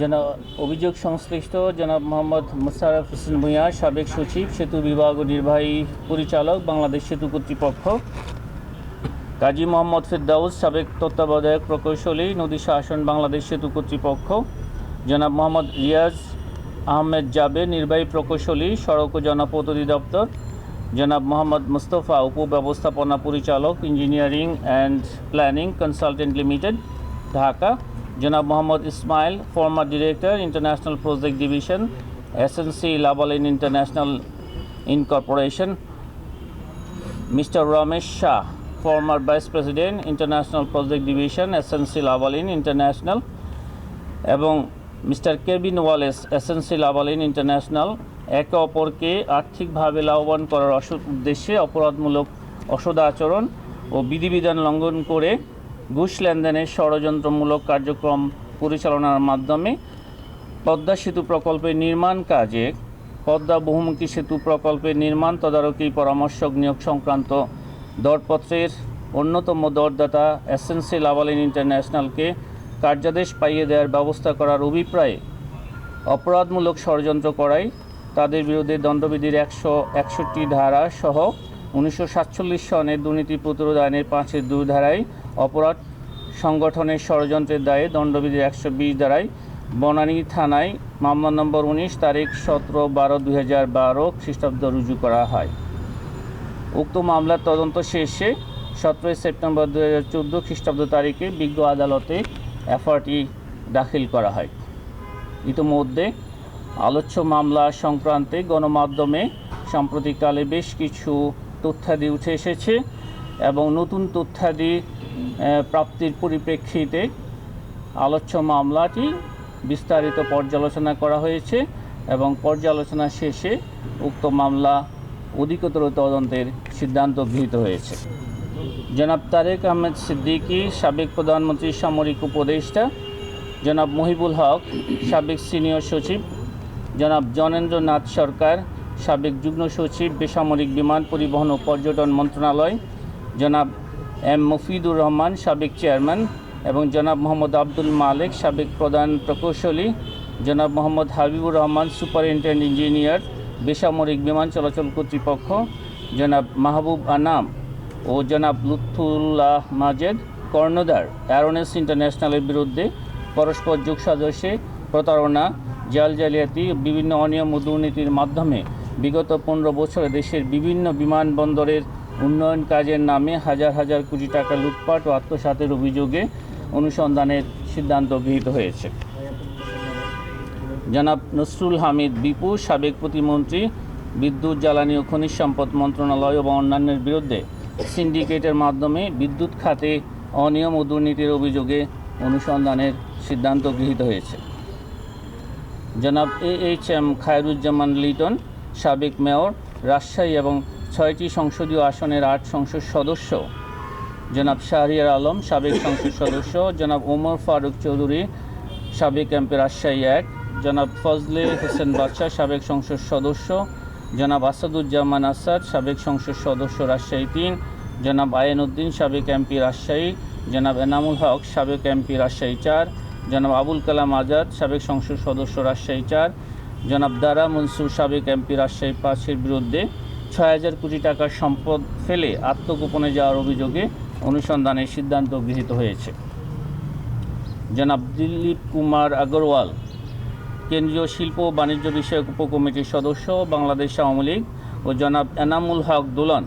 জনাব অভিযোগ সংশ্লিষ্ট জনাব মোহাম্মদ মুশারফ হোসেন ভূঁইয়া, সাবেক সচিব, সেতু বিভাগ ও নির্বাহী পরিচালক, বাংলাদেশ সেতু কর্তৃপক্ষ। কাজী মোহাম্মদ ফিরদাউস, সাবেক তত্ত্বাবধায়ক, প্রকৌশলী, নদী শাসন, বাংলাদেশ সেতু কর্তৃপক্ষ। জনাব মোহাম্মদ রিয়াজ আহমেদ জাবে, নির্বাহী প্রকৌশলী, সড়ক ও জনপথ অধিদপ্তর। জনাব মোহাম্মদ মুস্তফা, উপব্যবস্থাপনা পরিচালক, engineering and planning consultant limited, Dhaka. জনাব Mohammad Ismail former director international project division SNC Lavalin international incorporation Mr. Ramesh Shah, former Vice President, International Project Division, SNC Lavalin international এবং mister Kevin Wallace SNC Lavalin international একে অপরকে আর্থিকভাবে লাভবান করার উদ্দেশ্যে অপরাধমূলক অসদাচরণ ও বিধিবিধান লঙ্ঘন করে ঘুষ লেনদেনের ষড়যন্ত্রমূলক কার্যক্রম পরিচালনার মাধ্যমে পদ্মা সেতু প্রকল্পের নির্মাণ কাজে পদ্মা বহুমুখী সেতু প্রকল্পের নির্মাণ তদারকি পরামর্শক নিয়োগ সংক্রান্ত দরপত্রের অন্যতম দরদাতা এসএনসি লাভালিন ইন্টারন্যাশনালকে কার্যাদেশ পাইয়ে দেওয়ার ব্যবস্থা করার অভিপ্রায়ে অপরাধমূলক ষড়যন্ত্র করায় তাদের বিরুদ্ধে দণ্ডবিধির একশো একষট্টি ধারা সহ উনিশশো সাতচল্লিশ সনের দুর্নীতি প্রতিরোধ আইনের পাঁচের দুই ধারায় অপরাধ সংগঠনের ষড়যন্ত্রের দায়ে দণ্ডবিধির একশো বিশ ধারায় বনানী থানায় মামলা নম্বর উনিশ, তারিখ সতেরো বারো দুই হাজার বারো খ্রিস্টাব্দ রুজু করা হয়। উক্ত মামলার তদন্ত শেষে সতেরোই সেপ্টেম্বর দু হাজার চোদ্দ খ্রিস্টাব্দ তারিখে বিজ্ঞ আদালতে এফআরটি দাখিল করা হয়। ইতোমধ্যে আলোচ্য মামলা সংক্রান্তে গণমাধ্যমে সাম্প্রতিককালে বেশ কিছু তথ্যাদি উঠে এসেছে এবং নতুন তথ্যাদি প্রাপ্তির পরিপ্রেক্ষিতে আলোচ্য মামলাটি বিস্তারিত পর্যালোচনা করা হয়েছে এবং পর্যালোচনা শেষে উক্ত মামলা অধিকতর তদন্তের সিদ্ধান্ত গৃহীত হয়েছে। জনাব তারেক আহমেদ সিদ্দিকী, সাবেক প্রধানমন্ত্রী, সামরিক উপদেষ্টা, জনাব মহিবুল হক, সাবেক সিনিয়র সচিব, জনাব জনেন্দ্রনাথ সরকার, সাবেক যুগ্ম সচিব, বেসামরিক বিমান পরিবহন ও পর্যটন মন্ত্রণালয়, জনাব এম মফিদুর রহমান, সাবেক চেয়ারম্যান, এবং জনাব মোহাম্মদ আব্দুল মালেক, সাবেক প্রধান প্রকৌশলী, জনাব মোহাম্মদ হাবিবুর রহমান, সুপারিনটেন্ডেন্ট ইঞ্জিনিয়ার, বেসামরিক বিমান চলাচল কর্তৃপক্ষ, জনাব মাহবুব আনাম ও জনাব লুৎফুল্লাহ মাজেদ কর্ণদার অ্যারোনেস ইন্টারন্যাশনালের বিরুদ্ধে পরস্পর যোগসাজশে প্রতারণা, জাল জালিয়াতি, বিভিন্ন অনিয়ম ও দুর্নীতির মাধ্যমে বিগত পনেরো বছরে দেশের বিভিন্ন বিমানবন্দরের উন্নয়ন কাজের নামে হাজার হাজার কোটি টাকা লুটপাট ও আত্মসাতের অভিযোগে অনুসন্ধানের সিদ্ধান্ত গৃহীত হয়েছে। জনাব নসরুল হামিদ বিপু, সাবেক প্রতিমন্ত্রী, বিদ্যুৎ, জ্বালানি ও খনিজ সম্পদ মন্ত্রণালয় এবং অন্যান্যের বিরুদ্ধে সিন্ডিকেটের মাধ্যমে বিদ্যুৎ খাতে অনিয়ম ও দুর্নীতির অভিযোগে অনুসন্ধানের সিদ্ধান্ত গৃহীত হয়েছে। জনাব A H M Khairuzzaman Liton, সাবেক মেয়র, রাজশাহী এবং ছয়টি সংসদীয় আসনের আট সংসদ সদস্য। জনাব শাহরিয়ার আলম, সাবেক সংসদ সদস্য। জনাব ওমর ফারুক চৌধুরী, সাবেক এমপি রাজশাহী এক। জনাব ফজলে হোসেন বাদশাহ, সাবেক সংসদ সদস্য। জনাব আসাদুজ্জামান আসাদ, সাবেক সংসদ সদস্য, রাজশাহী তিন। জনাব আয়েন উদ্দিন সাবেক এমপি রাজশাহী। জনাব এনামুল হক, সাবেক এমপি রাজশাহী চার। জনাব আবুল কালাম আজাদ, সাবেক সংসদ সদস্য, রাজশাহী চার। জনাব দারা মনসুর, সাবেক এমপি রাজশাহী পাঁচের বিরুদ্ধে ছয় হাজার কোটি টাকার সম্পদ ফেলে আত্মগোপনে যাওয়ার অভিযোগে অনুসন্ধানের সিদ্ধান্ত গৃহীত হয়েছে। জনাব দিলীপ কুমার আগরওয়াল, কেন্দ্রীয় শিল্প ও বাণিজ্য বিষয়ক উপকমিটির সদস্য, বাংলাদেশ আওয়ামী লীগ, ও জনাব এনামুল হক দোলন,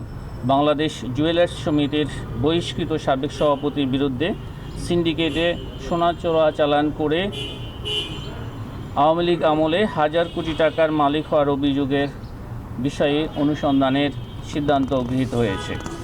বাংলাদেশ জুয়েলার্স সমিতির বহিষ্কৃত সাবেক সভাপতির বিরুদ্ধে সিন্ডিকেটে সোনা চোরাচালান করে আওয়ামী লীগ আমলে হাজার কোটি টাকার মালিক হওয়ার অভিযোগের বিষয়ে অনুসন্ধানের সিদ্ধান্ত গৃহীত হয়েছে।